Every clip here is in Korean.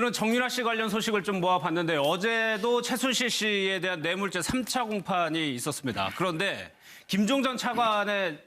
오늘은 정유라 씨 관련 소식을 좀 모아봤는데 어제도 최순실 씨에 대한 뇌물죄 3차 공판이 있었습니다. 그런데 김종 전 차관의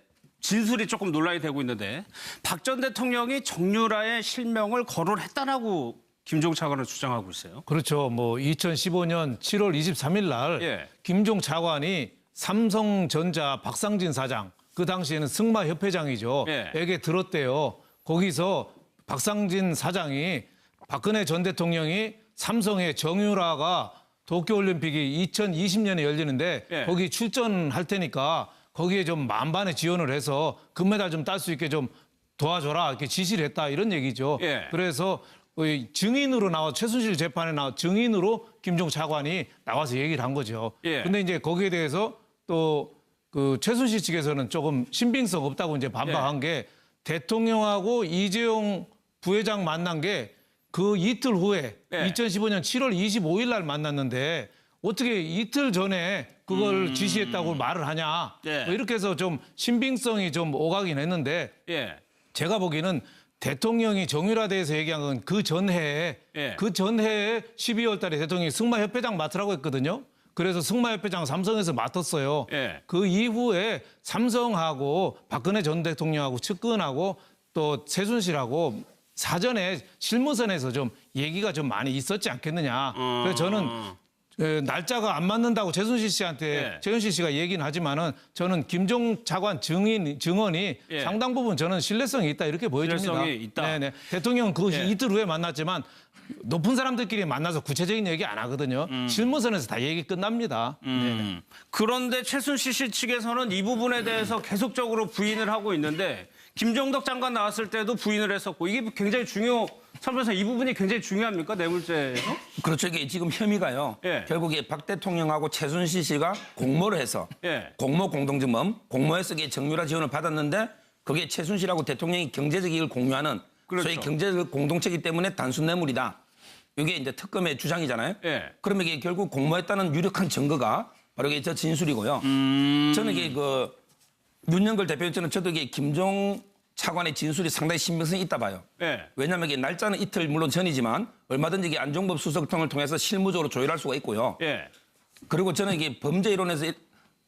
진술이 조금 논란이 되고 있는데 박 전 대통령이 정유라의 실명을 거론했다라고 김종 차관은 주장하고 있어요. 그렇죠. 뭐 2015년 7월 23일 날 예. 김종 차관이 삼성전자 박상진 사장 그 당시에는 승마 협회장이죠. 예. 에게 들었대요. 거기서 박상진 사장이 박근혜 전 대통령이 삼성의 정유라가 도쿄올림픽이 2020년에 열리는데 예. 거기 출전할 테니까 거기에 좀 만반의 지원을 해서 금메달 좀 딸 수 있게 좀 도와줘라 이렇게 지시를 했다 이런 얘기죠. 예. 그래서 이 증인으로 나와 최순실 재판에 나와 증인으로 김종 차관이 나와서 얘기를 한 거죠. 예. 근데 이제 거기에 대해서 또 그 최순실 측에서는 조금 신빙성 없다고 이제 반박한 예. 게 대통령하고 이재용 부회장 만난 게 그 이틀 후에 예. 2015년 7월 25일 날 만났는데 어떻게 이틀 전에 그걸 지시했다고 말을 하냐. 음. 예. 뭐 이렇게 해서 좀 신빙성이 좀 오가긴 했는데 예. 제가 보기에는 대통령이 정유라 대해서 얘기한 건 그 전해에 예. 그 전해에 12월 달에 대통령이 승마협회장 맡으라고 했거든요. 그래서 승마협회장 삼성에서 맡았어요. 예. 그 이후에 삼성하고 박근혜 전 대통령하고 측근하고 또 최순실하고 사전에 실무선에서 좀 얘기가 좀 많이 있었지 않겠느냐. 그래서 저는 에, 날짜가 안 맞는다고 최순실 씨한테 예. 최순실 씨가 얘기는 하지만은 저는 김종 차관 증인 증언이 예. 상당 부분 저는 신뢰성이 있다 이렇게 보여집니다. 신뢰성이 있다. 네네. 대통령 그 예. 이틀 후에 만났지만 높은 사람들끼리 만나서 구체적인 얘기 안 하거든요. 실무선에서 다 얘기 끝납니다. 음. 그런데 최순실 씨 측에서는 이 부분에 대해서 계속적으로 부인을 하고 있는데 김정덕 장관 나왔을 때도 부인을 했었고 이게 굉장히 중요. 참변사 이 부분이 굉장히 중요합니까 뇌물죄에서? 그렇죠. 이게 지금 혐의가요. 예. 결국에 박 대통령하고 최순실 씨가 공모를 해서 예. 공모 공동증범 공모해서 이게 정유라 지원을 받았는데 그게 최순실하고 대통령이 경제적 이익을 공유하는 그렇죠. 소위 경제적 공동체이기 때문에 단순 뇌물이다. 이게 이제 특검의 주장이잖아요. 예. 그러면 이게 결국 공모했다는 유력한 증거가 바로 이게 저 진술이고요. 음. 저는 이게 그 윤영걸 대표님처럼 저도 이게 김종 차관의 진술이 상당히 신빙성이 있다 봐요. 예. 왜냐하면 이게 날짜는 이틀 물론 전이지만 얼마든지 이게 안종범 수석 통을 통해서 실무적으로 조율할 수가 있고요. 예. 그리고 저는 이게 범죄 이론에서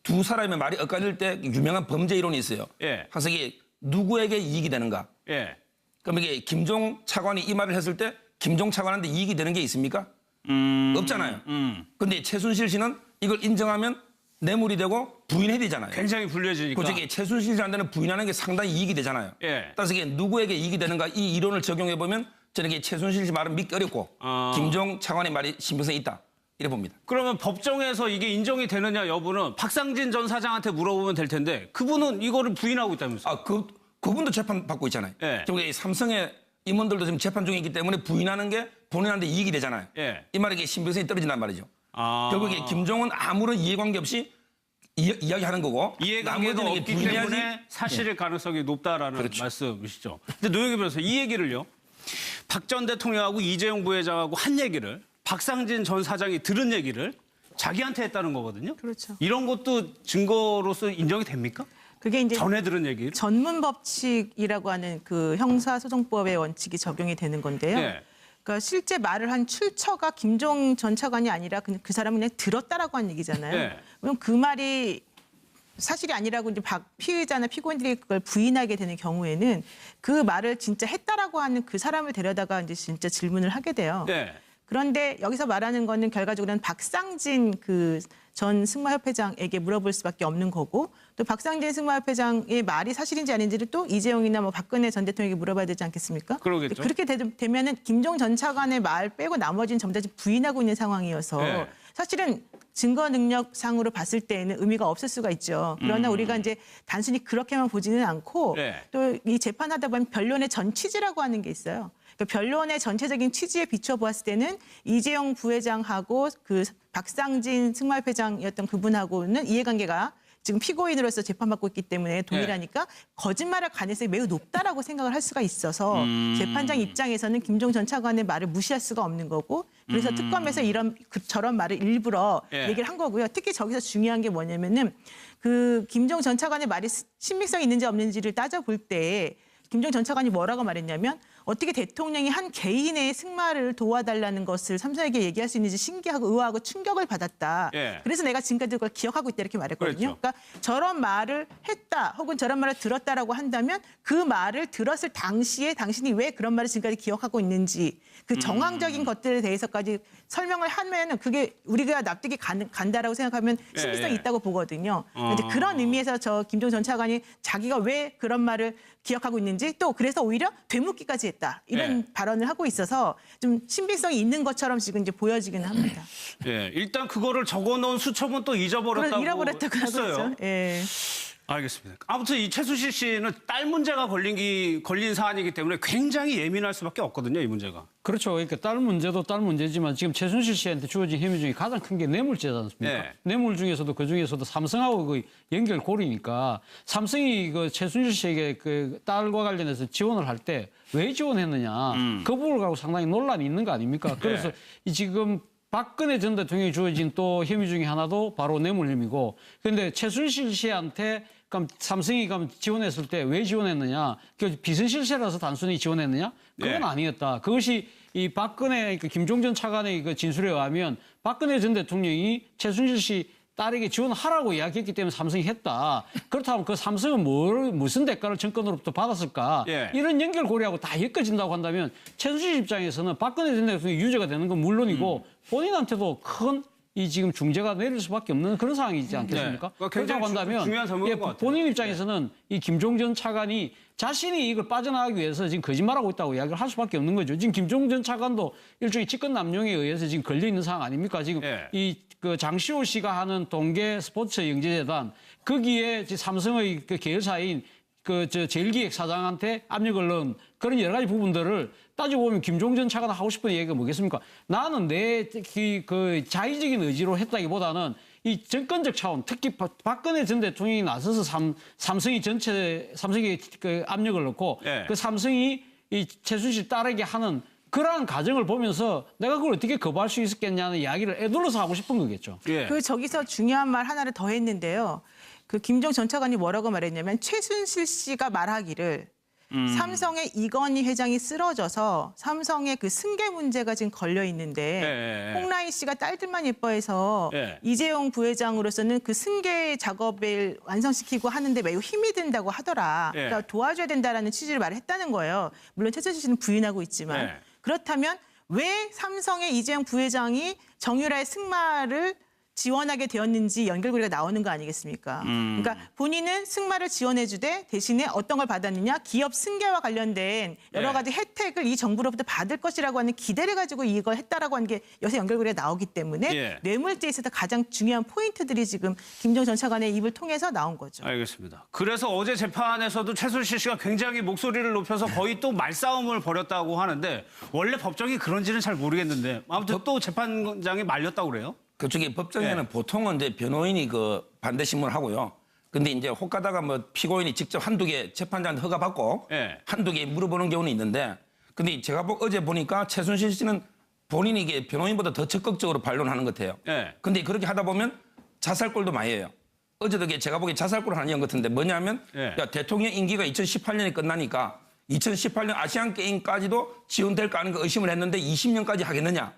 두 사람의 말이 엇갈릴 때 유명한 범죄 이론이 있어요. 예. 항상 이게 누구에게 이익이 되는가? 예. 그럼 이게 김종 차관이 이 말을 했을 때 김종 차관한테 이익이 되는 게 있습니까? 없잖아요. 음. 근데 최순실 씨는 이걸 인정하면 뇌물이 되고 부인해야 되잖아요. 굉장히 불리해지니까. 그저기 최순실 씨한테는 부인하는 게 상당히 이익이 되잖아요. 예. 따라서 이게 누구에게 이익이 되는가 이 이론을 적용해 보면 저는 이게 최순실 씨 말은 믿기 어렵고 아. 김종 차관의 말이 신빙성이 있다 이래 봅니다. 그러면 법정에서 이게 인정이 되느냐 여부는 박상진 전 사장한테 물어보면 될 텐데 그분은 이거를 부인하고 있다면서요? 아 그 그분도 재판 받고 있잖아요. 예. 이 삼성의 임원들도 지금 재판 중이기 때문에 부인하는 게 본인한테 이익이 되잖아요. 예. 이 말이 신빙성이 떨어진단 말이죠. 아. 결국에 김종은 아무런 이해관계 없이 이, 이야기하는 거고 이게 없기. 때문에 사실일 가능성이 높다라는 그렇죠. 말씀이시죠. 근데 노영희 변호사 이 얘기를요. 박 전 대통령하고 이재용 부회장하고 한 얘기를 박상진 전 사장이 들은 얘기를 자기한테 했다는 거거든요. 그렇죠. 이런 것도 증거로서 인정이 됩니까? 그게 이제 전에 들은 얘기를? 전문 법칙이라고 하는 그 형사소송법의 원칙이 적용이 되는 건데요. 네. 그러니까 실제 말을 한 출처가 김종 전 차관이 아니라 그냥 그 사람은 그냥 들었다라고 한 얘기잖아요. 네. 그럼 그 말이 사실이 아니라고 이제 박 피의자나 피고인들이 그걸 부인하게 되는 경우에는 그 말을 진짜 했다라고 하는 그 사람을 데려다가 이제 진짜 질문을 하게 돼요. 네. 그런데 여기서 말하는 거는 결과적으로는 박상진 그 전 승마협회장에게 물어볼 수밖에 없는 거고 또 박상진 승마협회장의 말이 사실인지 아닌지를 또 이재용이나 뭐 박근혜 전 대통령에게 물어봐야 되지 않겠습니까? 그러겠죠. 그렇게 되, 되면은 김종 전 차관의 말 빼고 나머지는 전부 다 부인하고 있는 상황이어서 네. 사실은 증거 능력상으로 봤을 때에는 의미가 없을 수가 있죠. 그러나 우리가 이제 단순히 그렇게만 보지는 않고 음. 네. 또이 재판하다 보면 변론의 전 취지라고 하는 게 있어요. 그러니까 변론의 전체적인 취지에 비춰 보았을 때는 이재용 부회장하고 그 박상진 승마협회장이었던 그분하고는 이해관계가 지금 피고인으로서 재판받고 있기 때문에 동일하니까 거짓말할 가능성이 매우 높다라고 생각을 할 수가 있어서 재판장 입장에서는 김종 전 차관의 말을 무시할 수가 없는 거고 그래서 특검에서 이런 그, 저런 말을 일부러 예. 얘기를 한 거고요. 특히 저기서 중요한 게 뭐냐면은 그 김종 전 차관의 말이 신빙성이 있는지 없는지를 따져볼 때 김종 전 차관이 뭐라고 말했냐면 어떻게 대통령이 한 개인의 승마를 도와달라는 것을 삼성에게 얘기할 수 있는지 신기하고 의아하고 충격을 받았다. 예. 그래서 내가 지금까지 그걸 기억하고 있다 이렇게 말했거든요. 그렇죠. 그러니까 저런 말을 했다 혹은 저런 말을 들었다라고 한다면 그 말을 들었을 당시에 당신이 왜 그런 말을 지금까지 기억하고 있는지 그 정황적인 음. 것들에 대해서까지 설명을 하면은 그게 우리가 납득이 간, 간다라고 생각하면 예, 신빙성이 예. 있다고 보거든요. 어. 그런 의미에서 저 김종 전 차관이 자기가 왜 그런 말을 기억하고 있는지 또 그래서 오히려 되묻기까지 했다 이런 예. 발언을 하고 있어서 좀 신빙성이 있는 것처럼 지금 이제 보여지기는 합니다. 예, 일단 그거를 적어놓은 수첩은 또 잊어버렸다고 잃어버렸다고 했어요. 예. 알겠습니다. 아무튼 이 최순실 씨는 딸 문제가 걸린 기 걸린 사안이기 때문에 굉장히 예민할 수밖에 없거든요, 이 문제가. 그렇죠. 그러니까 딸 문제도 딸 문제지만 지금 최순실 씨한테 주어진 혐의 중에 가장 큰 게 뇌물죄지 않습니까? 네. 뇌물 중에서도 그 중에서도 삼성하고 그 연결 고리니까 삼성이 그 최순실 씨에게 그 딸과 관련해서 지원을 할 때 왜 지원했느냐 그 부분을 가지고 상당히 논란이 있는 거 아닙니까? 그래서 이 지금 박근혜 전 대통령이 주어진 또 혐의 중에 하나도 바로 뇌물 혐의고 그런데 최순실 씨한테 그럼 삼성이 그럼 지원했을 때 왜 지원했느냐? 그 비선실세라서 단순히 지원했느냐? 그건 네. 아니었다. 그것이 이 박근혜 그 김종전 차관의 그 진술에 의하면 박근혜 전 대통령이 최순실 씨 딸에게 지원하라고 이야기했기 때문에 삼성이 했다. 그렇다면 그 삼성은 뭘 무슨 대가를 정권으로부터 받았을까? 예. 이런 연결 고리하고 다 엮어진다고 한다면 최순실 입장에서는 박근혜 전 대통령이 유죄가 되는 건 물론이고 본인한테도 큰 이 지금 중재가 내릴 수밖에 없는 그런 상황이지 않겠습니까? 네. 굉장히 그렇다고 한다면 예. 본인 입장에서는 이 김종전 차관이 자신이 이걸 빠져나가기 위해서 지금 거짓말하고 있다고 이야기를 할 수밖에 없는 거죠. 지금 김종전 차관도 일종의 직권 남용에 의해서 지금 걸려 있는 상황 아닙니까? 지금 예. 이그 장시호 씨가 하는 동계 스포츠 영재재단 거기에 삼성의 그 계열사인 그 저 제일기획 사장한테 압력을 넣은 그런 여러 가지 부분들을 따지고 보면 김종전 차관 하고 싶은 얘기가 뭐겠습니까? 나는 내 그 자의적인 의지로 했다기보다는 이 정권적 차원, 특히 박- 박근혜 전 대통령이 나서서 삼, 삼성이 전체 삼성에 그 압력을 넣고 예. 그 삼성이 이 최순실 딸에게 하는 그러한 과정을 보면서 내가 그걸 어떻게 거부할 수 있었겠냐는 이야기를 애둘러서 하고 싶은 거겠죠. 예. 그 저기서 중요한 말 하나를 더 했는데요. 그 김종 전 차관이 뭐라고 말했냐면 최순실 씨가 말하기를 삼성의 이건희 회장이 쓰러져서 삼성의 그 승계 문제가 지금 걸려 있는데 예. 홍라인 씨가 딸들만 예뻐해서 예. 이재용 부회장으로서는 그 승계 작업을 완성시키고 하는데 매우 힘이 든다고 하더라. 예. 그러니까 도와줘야 된다라는 취지를 말했다는 거예요. 물론 최순실 씨는 부인하고 있지만 예. 그렇다면 왜 삼성의 이재용 부회장이 정유라의 승마를 지원하게 되었는지 연결고리가 나오는 거 아니겠습니까? 음. 그러니까 본인은 승마를 지원해주되 대신에 어떤 걸 받았느냐 기업 승계와 관련된 여러 네. 가지 혜택을 이 정부로부터 받을 것이라고 하는 기대를 가지고 이걸 했다라고 하는 게 여기서 연결고리가 나오기 때문에 예. 뇌물죄에 있어서 가장 중요한 포인트들이 지금 김정 전 차관의 입을 통해서 나온 거죠. 알겠습니다. 그래서 어제 재판에서도 최순실 씨가 굉장히 목소리를 높여서 거의 또 말싸움을 벌였다고 하는데 원래 법정이 그런지는 잘 모르겠는데 아무튼 또 재판장이 말렸다고 그래요? 그쪽에 법정에는 예. 보통은 이제 변호인이 그 반대 신문을 하고요. 근데 이제 혹 가다가 뭐 피고인이 직접 한두 개 재판장한테 허가 받고 예. 한두 개 물어보는 경우는 있는데 근데 제가 보- 어제 보니까 최순실 씨는 본인이 이게 변호인보다 더 적극적으로 반론하는 것 같아요. 예. 근데 그렇게 하다 보면 자살골도 많이 해요. 어제도 제가 보기에 자살골을 하는 것 같은데 뭐냐면 예. 야, 대통령 임기가 2018년에 끝나니까 2018년 아시안 게임까지도 지원될까 하는 거 의심을 했는데 20년까지 하겠느냐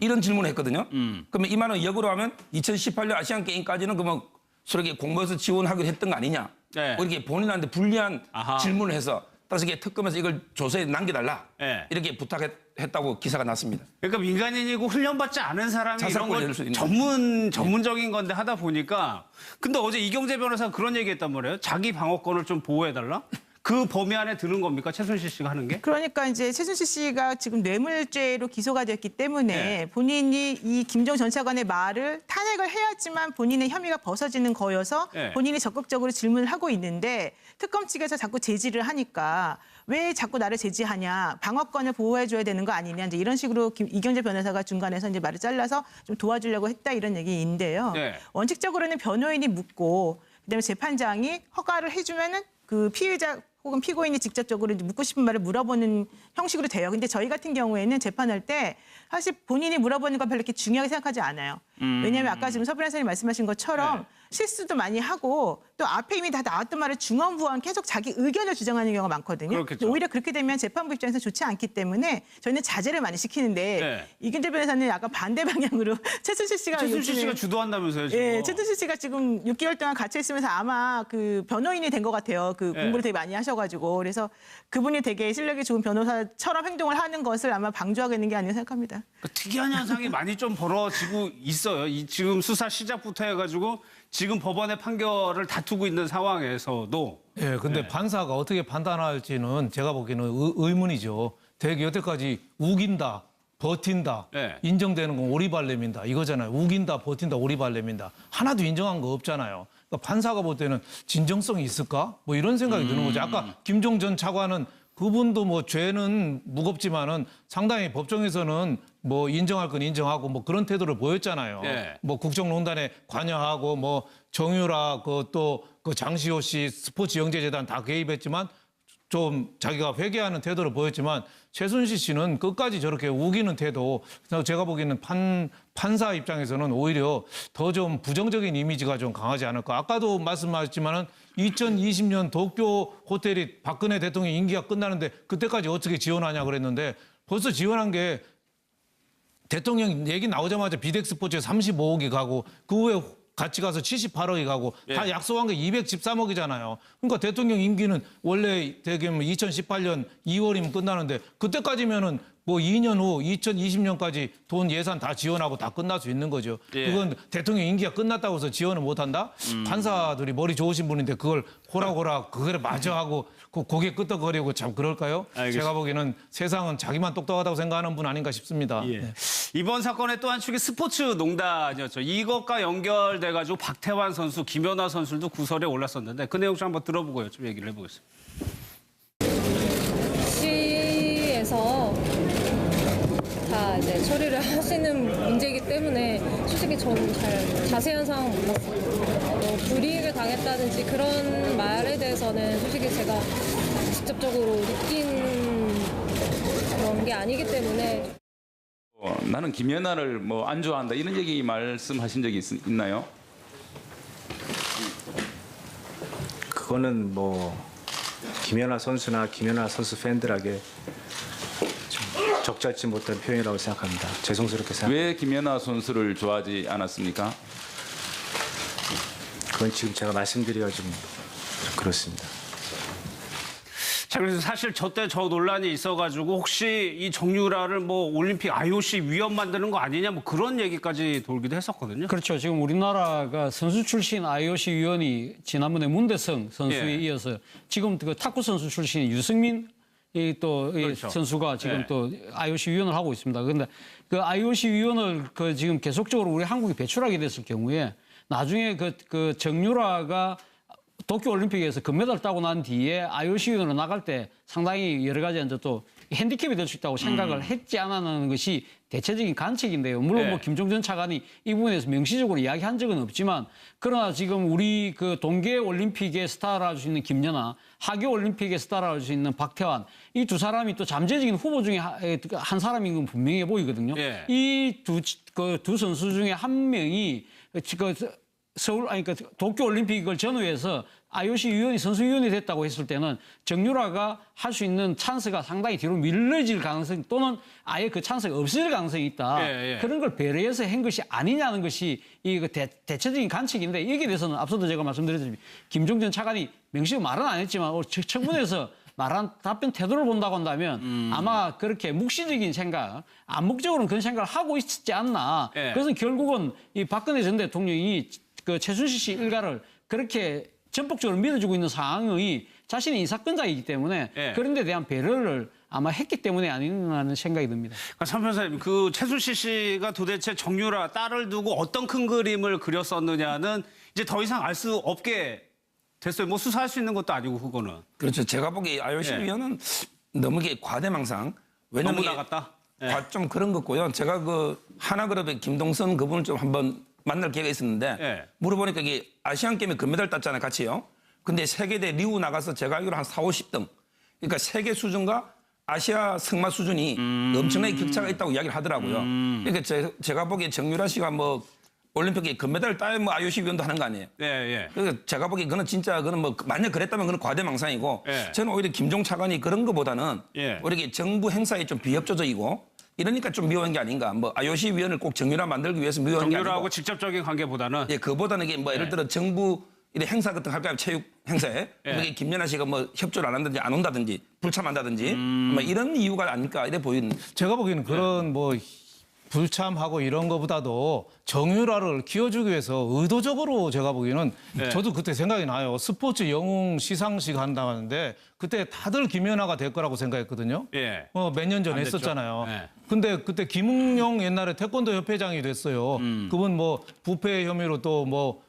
이런 질문을 했거든요. 그러면 이 말은 역으로 하면 2018년 아시안 게임까지는 그러면 서로 공모해서 지원하기로 했던 거 아니냐? 네. 뭐 이렇게 본인한테 불리한 아하. 질문을 해서 따라서 이게 특검에서 이걸 조서에 남겨달라 네. 이렇게 부탁했다고 기사가 났습니다. 그러니까 민간인이고 훈련받지 않은 사람이 이런 걸 전문 전문적인 건데 하다 보니까 근데 어제 이경재 변호사가 그런 얘기했단 말이에요. 자기 방어권을 좀 보호해 달라. 그 범위 안에 드는 겁니까 최순실 씨가 하는 게? 그러니까 이제 최순실 씨가 지금 뇌물죄로 기소가 됐기 때문에 네. 본인이 이 김정 전 차관의 말을 탄핵을 해야지만 본인의 혐의가 벗어지는 거여서 네. 본인이 적극적으로 질문을 하고 있는데 특검 측에서 자꾸 제지를 하니까 왜 자꾸 나를 제지하냐 방어권을 보호해줘야 되는 거 아니냐 이제 이런 식으로 김, 이경재 변호사가 중간에서 이제 말을 잘라서 좀 도와주려고 했다 이런 얘기인데요. 네. 원칙적으로는 변호인이 묻고 그다음에 재판장이 허가를 해주면은 그 피의자 혹은 피고인이 직접적으로 묻고 싶은 말을 물어보는 형식으로 돼요. 근데 저희 같은 경우에는 재판할 때 사실 본인이 물어보는 건 별로 이렇게 중요하게 생각하지 않아요. 왜냐하면 아까 지금 서브란 선생님 말씀하신 것처럼 실수도 많이 하고 또또 앞에 이미 다 나왔던 말을 중원부원 계속 자기 의견을 주장하는 경우가 많거든요. 오히려 그렇게 되면 재판부 입장에서 좋지 않기 때문에 저희는 자제를 많이 시키는데 네. 이균재 변호사는 약간 반대 방향으로 최순실 씨가 최순실 씨가 주도한다면서요, 지금. 예, 최순실 씨가 지금 6개월 동안 갇혀 있으면서 아마 그 변호인이 된 것 같아요. 그 예. 공부를 되게 많이 하셔가지고 그래서 그분이 되게 실력이 좋은 변호사처럼 행동을 하는 것을 아마 방조하고 있는 게 아닌가 생각합니다. 그 특이한 현상이 많이 좀 벌어지고 있어요. 이 지금 수사 시작부터 해가지고 지금 법원의 판결을 다투고 있는 상황에서도 예, 근데 판사가 어떻게 판단할지는 제가 보기에는 의, 의문이죠. 되게 여태까지 우긴다, 버틴다, 네. 인정되는 건 오리발렘인다 이거잖아요. 우긴다, 버틴다, 오리발렘인다. 하나도 인정한 거 없잖아요. 그러니까 판사가 볼 때는 진정성이 있을까? 뭐 이런 생각이 드는 거죠. 아까 김종 전 차관은 그분도 뭐 죄는 무겁지만은 상당히 법정에서는 뭐 인정할 건 인정하고 뭐 그런 태도를 보였잖아요. 네. 뭐 국정농단에 관여하고 뭐 정유라 그또그 장시호 씨 스포츠 영재재단 다 개입했지만 좀 자기가 회개하는 태도를 보였지만 최순실 씨는 끝까지 저렇게 우기는 태도 제가 보기에는 판 판사 입장에서는 오히려 더 좀 부정적인 이미지가 좀 강하지 않을까 아까도 말씀하셨지만은 2020년 도쿄 호텔이 박근혜 대통령 임기가 끝나는데 그때까지 어떻게 지원하냐 그랬는데 벌써 지원한 게 대통령 얘기 나오자마자 비덱스포츠에 35억이 가고 그 후에 같이 가서 78억이 가고 다 약속한 게 213억이잖아요. 그러니까 대통령 임기는 원래 되게 2018년 2월이면 끝나는데 그때까지면은 뭐 2년 후 2020년까지 돈 예산 다 지원하고 다 끝날 수 있는 거죠. 예. 그건 대통령 임기가 끝났다고 해서 지원을 못 한다? 판사들이 머리 좋으신 분인데 그걸 호락호락 그거를 마저 하고 그 고개 끄덕거리고 참 그럴까요? 알겠습니다. 제가 보기에는 세상은 자기만 똑똑하다고 생각하는 분 아닌가 싶습니다. 예. 네. 이번 사건의 또 한 축이 스포츠 농단이었죠. 이것과 연결돼 가지고 박태환 선수, 김연아 선수도 구설에 올랐었는데 그 내용 좀 한번 들어보고요. 좀 얘기를 해보겠습니다. 시에서 다 이제 처리를 하시는 문제이기 때문에 솔직히 저는 잘 자세한 상황 몰랐어요. 뭐 불이익을 당했다든지 그런 말에 대해서는 솔직히 제가 직접적으로 느낀 그런 게 아니기 때문에 어, 나는 김연아를 뭐 안 좋아한다 이런 얘기 말씀하신 적이 있, 있나요? 그거는 뭐 김연아 선수나 김연아 선수 팬들에게 좀 적절치 못한 표현이라고 생각합니다. 죄송스럽게 생각. 왜 김연아 선수를 좋아하지 않았습니까? 그건 지금 제가 말씀드리기가 좀 그렇습니다. 자, 그래서 사실 저 때 저 논란이 있어가지고 혹시 이 정유라를 뭐 올림픽 IOC 위원 만드는 거 아니냐 뭐 그런 얘기까지 돌기도 했었거든요. 그렇죠. 지금 우리나라가 선수 출신 IOC 위원이 지난번에 문대성 선수에 예. 이어서 지금 그 탁구 선수 출신 유승민 이또 그렇죠. 선수가 지금 예. 또 IOC 위원을 하고 있습니다. 그런데 그 IOC 위원을 그 지금 계속적으로 우리 한국이 배출하게 됐을 경우에 나중에 그, 그 정유라가 도쿄 올림픽에서 금메달 따고 난 뒤에 IOC 위원으로 나갈 때 상당히 여러 가지 이제 또 핸디캡이 될 수 있다고 생각을 했지 않았는 것이 대체적인 관측인데요. 물론 네. 뭐 김종전 차관이 이 부분에서 명시적으로 이야기한 적은 없지만 그러나 지금 우리 그 동계 올림픽의 스타라 할 수 있는 김연아, 하계 올림픽의 스타라 할 수 있는 박태환 이 두 사람이 또 잠재적인 후보 중에 하- 에, 한 사람인 건 분명해 보이거든요. 예. 이두 그 두 선수 중에 한 명이 그 서울 아니 그 도쿄 올림픽을 전후해서 IOC 위원이 선수 위원이 됐다고 했을 때는 정유라가 할 수 있는 찬스가 상당히 뒤로 밀려질 가능성 또는 아예 그 찬스가 없을 가능성이 있다. 예, 예. 그런 걸 배려해서 한 것이 아니냐는 것이 이그 대, 대체적인 관측인데 여기에 대해서는 앞서도 제가 말씀드렸듯이 김종전 차관이 명시로 말은 안 했지만 청문회에서 말한 답변 태도를 본다고 한다면 음. 아마 그렇게 묵시적인 생각, 암묵적으로는 그런 생각을 하고 있지 않나. 예. 그래서 결국은 이 박근혜 전 대통령이 그 최순실 씨 일가를 그렇게 전폭적으로 믿어주고 있는 상황이 자신이 인사권자이기 때문에 예. 그런 데 대한 배려를 아마 했기 때문에 아닌가 하는 생각이 듭니다. 그러니까 참 변호사님, 그 최순실 씨가 도대체 정유라 딸을 두고 어떤 큰 그림을 그렸었느냐는 이제 더 이상 알 수 없게 됐어요. 뭐 수사할 수 있는 것도 아니고 그거는 그렇죠. 제가 보기에 IOC 예. 위원은 너무 이게 과대망상. 왜냐면 너무 나갔다. 예. 과- 좀 그런 거고요. 제가 그 하나그룹의 김동선 그분을 좀 한번 만날 기회가 있었는데 예. 물어보니까 이게 아시안 게임에 금메달 땄잖아요, 같이요. 근데 세계대 리우 나가서 제가 알기로 한 4, 50등. 그러니까 세계 수준과 아시아 승마 수준이 음. 엄청나게 격차가 있다고 이야기를 하더라고요. 그러니까 제, 제가 보기에 정유라 씨가 뭐 올림픽에 금메달을 따면 뭐 IOC 위원도 하는 거 아니에요. 예, 예. 그러니까 제가 보기에 그는 진짜 그는 뭐 만약 그랬다면 그는 과대망상이고 예. 저는 오히려 김종 차관이 그런 것보다는 예. 오히려 정부 행사에 좀 비협조적이고 이러니까 좀 미워한 게 아닌가. 뭐 IOC 위원을 꼭 정유라 만들기 위해서 미워한 게 정유라하고 아니고 직접적인 관계보다는 예, 그보다는 이게 뭐 예를 들어 정부 이런 행사 같은 거 할까요? 체육 행사에. 예. 그게 김연아 씨가 뭐 협조를 안 한다든지 안 온다든지 불참한다든지 음. 뭐 이런 이유가 아닐까 이래 보이는. 제가 보기에는 그런 뭐 불참하고 이런 거보다도 정유라를 키워주기 위해서 의도적으로 제가 보기에는 네. 저도 그때 생각이 나요. 스포츠 영웅 시상식 한다고 하는데 그때 다들 김연아가 될 거라고 생각했거든요. 예. 어, 몇 년 전에. 했었잖아요. 네. 근데 그때 김웅용 옛날에 태권도 협회장이 됐어요. 음. 그분 뭐 부패 혐의로 또뭐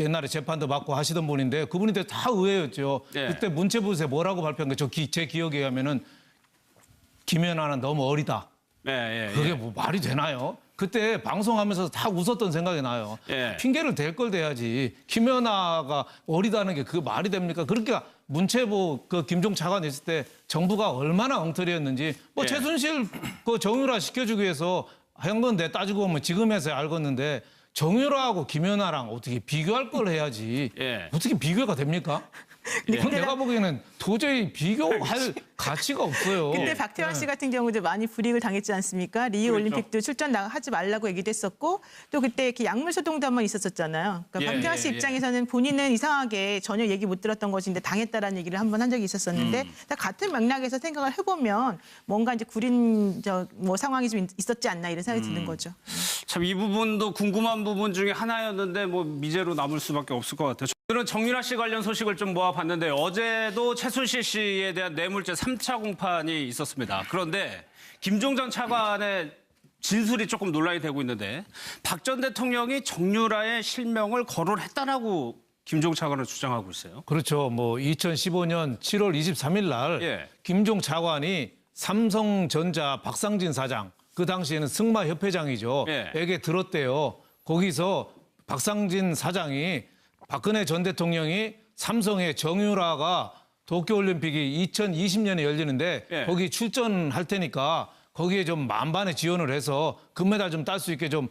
옛날에 재판도 받고 하시던 분인데 그분인데 다 의외였죠. 네. 그때 문체부에서 뭐라고 발표한 게 저 제 기억에 의하면은 김연아는 너무 어리다. 예, 예. 예. 그게 뭐 말이 되나요? 그때 방송하면서 다 웃었던 생각이 나요. 예. 핑계를 댈 걸 대야지. 김연아가 어리다는 게 그 말이 됩니까? 그렇게 문체부 그 김종 차관 있을 때 정부가 얼마나 엉터리였는지 뭐 예. 최순실 그 정유라 시켜주기 위해서 한 건데 따지고 보면 지금에서야 알겠는데 정유라하고 김연아랑 어떻게 비교할 걸 해야지. 예. 어떻게 비교가 됩니까? 그건 내가 보기에는 도저히 비교할 가치가 없어요. 근데 박태환 씨 같은 경우도 많이 불이익을 당했지 않습니까? 리우 그렇죠. 올림픽도 출전 나- 하지 말라고 얘기도 했었고 또 그때 이렇게 약물 소동도 한 번 있었었잖아요. 그러니까 예, 박태환 씨 예, 예. 입장에서는 본인은 이상하게 전혀 얘기 못 들었던 것인데 당했다라는 얘기를 한 번 한 적이 있었었는데 음. 다 같은 맥락에서 생각을 해보면 뭔가 이제 구린 저뭐 상황이 좀 있었지 않나 이런 생각이 음. 드는 거죠. 참 이 부분도 궁금한 부분 중에 하나였는데 뭐 미제로 남을 수밖에 없을 것 같아요. 오늘은 정유라 씨 관련 소식을 좀 모아봤는데 어제도 최 순실 씨에 대한 뇌물죄 3차 공판이 있었습니다. 그런데 김종 전 차관의 진술이 조금 논란이 되고 있는데 박 전 대통령이 정유라의 실명을 거론했다라고 김종 차관은 주장하고 있어요. 그렇죠. 뭐 2015년 7월 23일 날 예. 김종 차관이 삼성전자 박상진 사장 그 당시에는 승마 협회장이죠. 예. 에게 들었대요. 거기서 박상진 사장이 박근혜 전 대통령이 삼성의 정유라가 도쿄올림픽이 2020년에 열리는데 예. 거기 출전할 테니까 거기에 좀 만반의 지원을 해서 금메달 좀 딸 수 있게 좀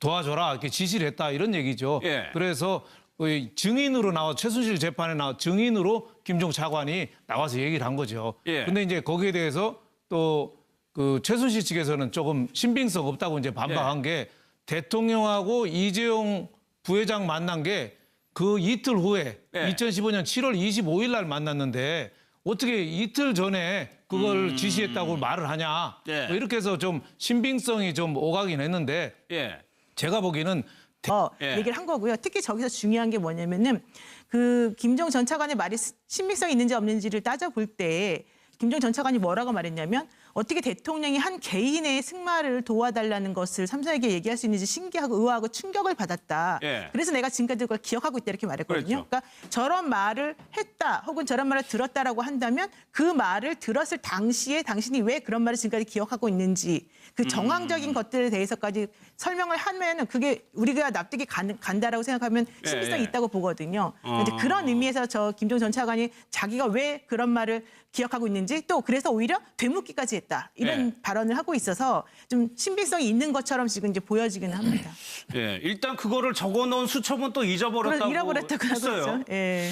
도와줘라 이렇게 지시를 했다 이런 얘기죠. 예. 그래서 의 증인으로 나와 최순실 재판에 나와 증인으로 김종 차관이 나와서 얘기를 한 거죠. 예. 근데 이제 거기에 대해서 또 그 최순실 측에서는 조금 신빙성 없다고 이제 반박한 게 대통령하고 이재용 부회장 만난 게 그 이틀 후에 예. 2015년 7월 25일 날 만났는데 어떻게 이틀 전에 그걸 지시했다고 말을 하냐. 음. 예. 뭐 이렇게 해서 좀 신빙성이 좀 오가긴 했는데 예. 제가 보기에는 어, 예. 얘기를 한 거고요. 특히 저기서 중요한 게 뭐냐면은 그 김종 전 차관의 말이 신빙성이 있는지 없는지를 따져볼 때 김종 전 차관이 뭐라고 말했냐면 어떻게 대통령이 한 개인의 승마를 도와달라는 것을 삼성에게 얘기할 수 있는지 신기하고 의아하고 충격을 받았다. 예. 그래서 내가 지금까지 그걸 기억하고 있다 이렇게 말했거든요. 그렇죠. 그러니까 저런 말을 했다 혹은 저런 말을 들었다라고 한다면 그 말을 들었을 당시에 당신이 왜 그런 말을 지금까지 기억하고 있는지 그 정황적인 것들에 대해서까지 설명을 하면은 그게 우리가 납득이 간, 간다라고 생각하면 예, 신빙성이 예. 있다고 보거든요. 근데 어. 그런 의미에서 저 김종 전 차관이 자기가 왜 그런 말을 기억하고 있는지 또 그래서 오히려 되묻기까지 했다 이런 예. 발언을 하고 있어서 좀 신빙성이 있는 것처럼 지금 이제 보여지기는 합니다. 예. 일단 그거를 적어놓은 수첩은 또 잊어버렸다고 잃어버렸다고 했어요. 예.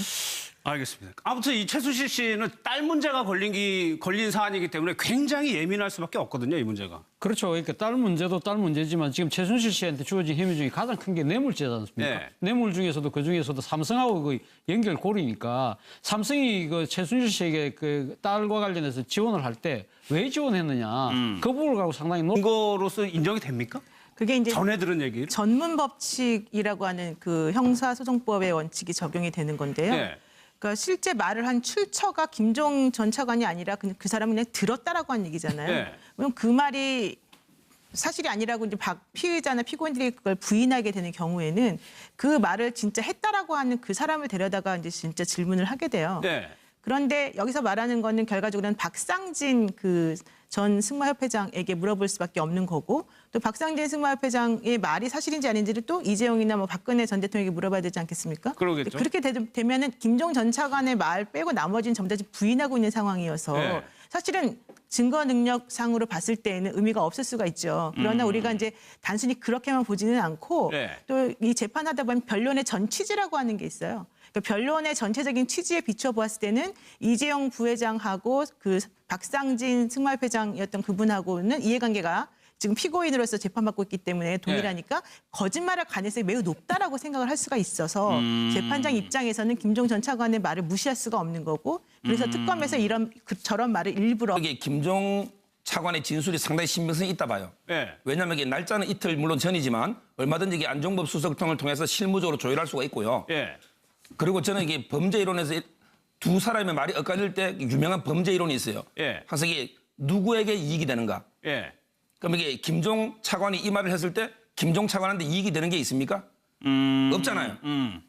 알겠습니다. 아무튼 이 최순실 씨는 딸 문제가 걸린 기 걸린 사안이기 때문에 굉장히 예민할 수밖에 없거든요, 이 문제가. 그렇죠. 그러니까 딸 문제도 딸 문제지만 지금 최순실 씨한테 주어진 혐의 중에 가장 큰 게 뇌물죄지 않습니까? 네. 뇌물 중에서도 그 중에서도 삼성하고 그 연결 고리니까 삼성이 그 최순실 씨에게 그 딸과 관련해서 지원을 할 때 왜 지원했느냐 음. 그 부분을 갖고 상당히 논. 근거로서 인정이 됩니까? 그게 이제 전에 들은 얘기. 전문 법칙이라고 하는 그 형사소송법의 원칙이 적용이 되는 건데요. 네. 그러니까 실제 말을 한 출처가 김종 전 차관이 아니라 그, 그 사람은 그냥 들었다라고 한 얘기잖아요. 네. 그럼 그 말이 사실이 아니라고 이제 박 피의자나 피고인들이 그걸 부인하게 되는 경우에는 그 말을 진짜 했다라고 하는 그 사람을 데려다가 이제 진짜 질문을 하게 돼요. 네. 그런데 여기서 말하는 거는 결과적으로는 박상진 그 전 승마협회장에게 물어볼 수밖에 없는 거고 또 박상진 승마협회장의 말이 사실인지 아닌지를 또 이재용이나 뭐 박근혜 전 대통령에게 물어봐야 되지 않겠습니까? 그러겠죠. 그렇게 되, 되면은 김종 전 차관의 말 빼고 나머지는 전부 다 부인하고 있는 상황이어서 네. 사실은 증거 능력상으로 봤을 때에는 의미가 없을 수가 있죠. 그러나 우리가 이제 단순히 그렇게만 보지는 않고 네. 또이 재판하다 보면 변론의 전 취지라고 하는 게 있어요. 그러니까 변론의 전체적인 취지에 비춰 보았을 때는 이재용 부회장하고 그 박상진 승마협회장이었던 그분하고는 이해관계가 지금 피고인으로서 재판받고 있기 때문에 동일하니까 거짓말할 가능성이 매우 높다라고 생각을 할 수가 있어서 재판장 입장에서는 김종 전 차관의 말을 무시할 수가 없는 거고 그래서 특검에서 이런 그 저런 말을 일부러 이게 김종 차관의 진술이 상당히 신빙성이 있다 봐요. 예. 왜냐하면 이게 날짜는 이틀 물론 전이지만 얼마든지 이게 안종범 수석통을 통해서 실무적으로 조율할 수가 있고요. 예. 그리고 저는 이게 범죄 이론에서 두 사람의 말이 엇갈릴 때 유명한 범죄 이론이 있어요. 예. 항상 이게 누구에게 이익이 되는가? 예. 그럼 이게 김종 차관이 이 말을 했을 때 김종 차관한테 이익이 되는 게 있습니까? 없잖아요.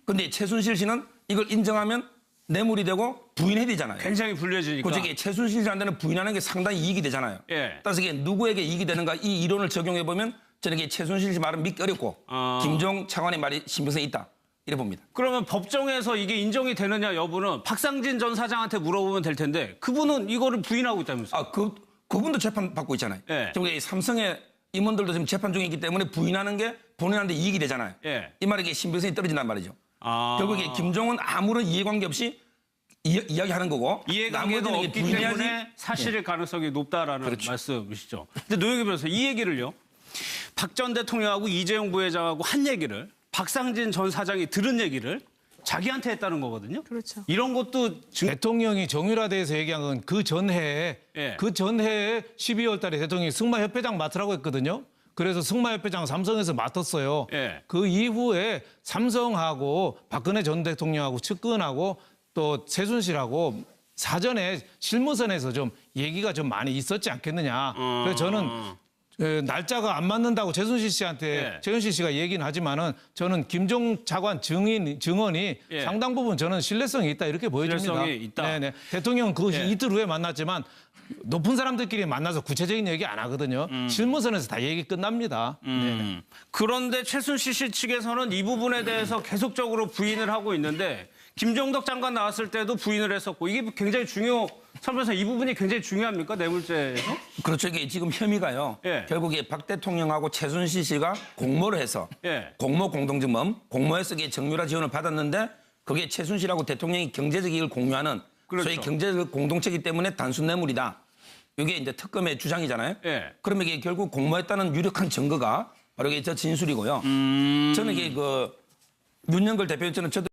근데 최순실 씨는 이걸 인정하면 뇌물이 되고 부인해야 되잖아요. 굉장히 불리해지니까. 그저기 최순실 씨한테는 부인하는 게 상당히 이익이 되잖아요. 예. 따라서 이게 누구에게 이익이 되는가 이 이론을 적용해 보면 저는 이게 최순실 씨 말은 믿기 어렵고 아. 김종 차관의 말이 신빙성이 있다 이래 봅니다. 그러면 법정에서 이게 인정이 되느냐 여부는 박상진 전 사장한테 물어보면 될 텐데 그분은 이거를 부인하고 있다면서요. 아, 그, 그분도 재판 받고 있잖아요. 예. 지금 이 삼성의 임원들도 지금 재판 중에 있기 때문에 부인하는 게 본인한테 이익이 되잖아요. 예. 이 말이 이게 신빙성이 떨어진단 말이죠. 아. 결국에 김종은 아무런 이해관계 없이 이, 이야기하는 거고 이해관계도 나머지는 없기 부인해야지. 때문에 사실일 가능성이 높다라는 그렇죠. 말씀이시죠. 근데 노영희 변호사 이 얘기를요. 박 전 대통령하고 이재용 부회장하고 한 얘기를 박상진 전 사장이 들은 얘기를 자기한테 했다는 거거든요. 그렇죠. 이런 것도 증... 대통령이 정유라대에서 얘기한 건 그 전해에 예. 그 전해에 12월 달에 대통령이 승마협회장 맡으라고 했거든요. 그래서 승마협회장 삼성에서 맡았어요. 예. 그 이후에 삼성하고 박근혜 전 대통령하고 측근하고 또 최순실하고 사전에 실무선에서 좀 얘기가 좀 많이 있었지 않겠느냐. 그래서 저는 에, 날짜가 안 맞는다고 최순실 씨한테 예. 최순실 씨가 얘기는 하지만은 저는 김종 차관 증인 증언이 예. 상당 부분 저는 신뢰성이 있다 이렇게 보여집니다. 신뢰성이 있다. 네네. 대통령 그 예. 이틀 후에 만났지만 높은 사람들끼리 만나서 구체적인 얘기 안 하거든요. 실무선에서 다 얘기 끝납니다. 음. 그런데 최순실 씨 측에서는 이 부분에 대해서 계속적으로 부인을 하고 있는데 김정덕 장관 나왔을 때도 부인을 했었고 이게 굉장히 중요. 설명서 이 부분이 굉장히 중요합니까 뇌물죄에서? 그렇죠. 이게 지금 혐의가요. 예. 결국에 박 대통령하고 최순실 씨가 공모를 해서 예. 공모 공동증범 공모해서 이게 정유라 지원을 받았는데 그게 최순실하고 대통령이 경제적 이익을 공유하는 그렇죠. 소위 경제적 공동체이기 때문에 단순 뇌물이다. 이게 이제 특검의 주장이잖아요. 예. 그러면 이게 결국 공모했다는 유력한 증거가 바로 이게 저 진술이고요. 음. 저는 이게 그 윤영걸 대표님처럼 저도